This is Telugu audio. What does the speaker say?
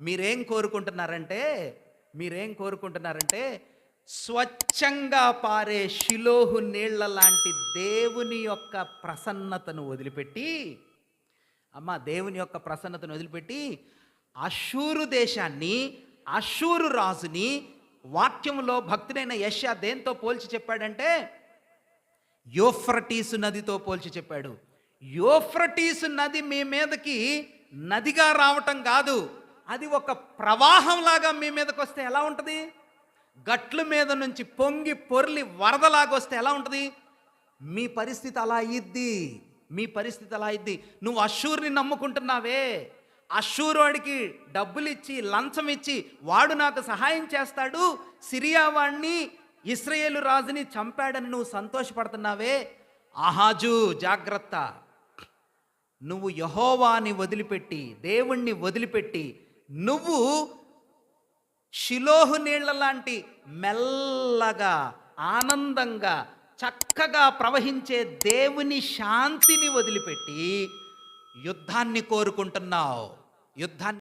మీరేం కోరుకుంటున్నారంటే మీరేం కోరుకుంటున్నారంటే స్వచ్ఛంగా పారే శిలోహు నీళ్ళ లాంటి దేవుని యొక్క ప్రసన్నతను వదిలిపెట్టి అమ్మ దేవుని యొక్క ప్రసన్నతను వదిలిపెట్టి అషూరు దేశాన్ని అషూరు రాజుని వాక్యంలో భక్తుడైన యశ్యా దేంతో పోల్చి చెప్పాడంటే యోఫ్రటీసు నదితో పోల్చి చెప్పాడు. యోఫ్రటీసు నది మీ మీదకి నదిగా రావటం కాదు. అది ఒక ప్రవాహంలాగా మీ మీదకి వస్తే ఎలా ఉంటుంది? గట్ల మీద నుంచి పొంగి పొర్లి వరదలాగా వస్తే ఎలా ఉంటుంది? మీ పరిస్థితి అలా అయ్యిద్ది మీ పరిస్థితి అలా అయ్యిద్ది నువ్వు అషూర్ని నమ్ముకుంటున్నావే. అషూరోడికి డబ్బులు ఇచ్చి లంచం ఇచ్చి వాడు నాకు సహాయం చేస్తాడు. సిరియా వాణ్ణి రాజుని చంపాడని నువ్వు సంతోషపడుతున్నావే. ఆహాజు జాగ్రత్త. నువ్వు యహోవాని వదిలిపెట్టి దేవుణ్ణి వదిలిపెట్టి నువ్వు శిలోహు నీళ్ళ లాంటి మెల్లగా ఆనందంగా చక్కగా ప్రవహించే దేవుని శాంతిని వదిలిపెట్టి యుద్ధాన్ని కోరుకుంటున్నావు. యుద్ధాన్ని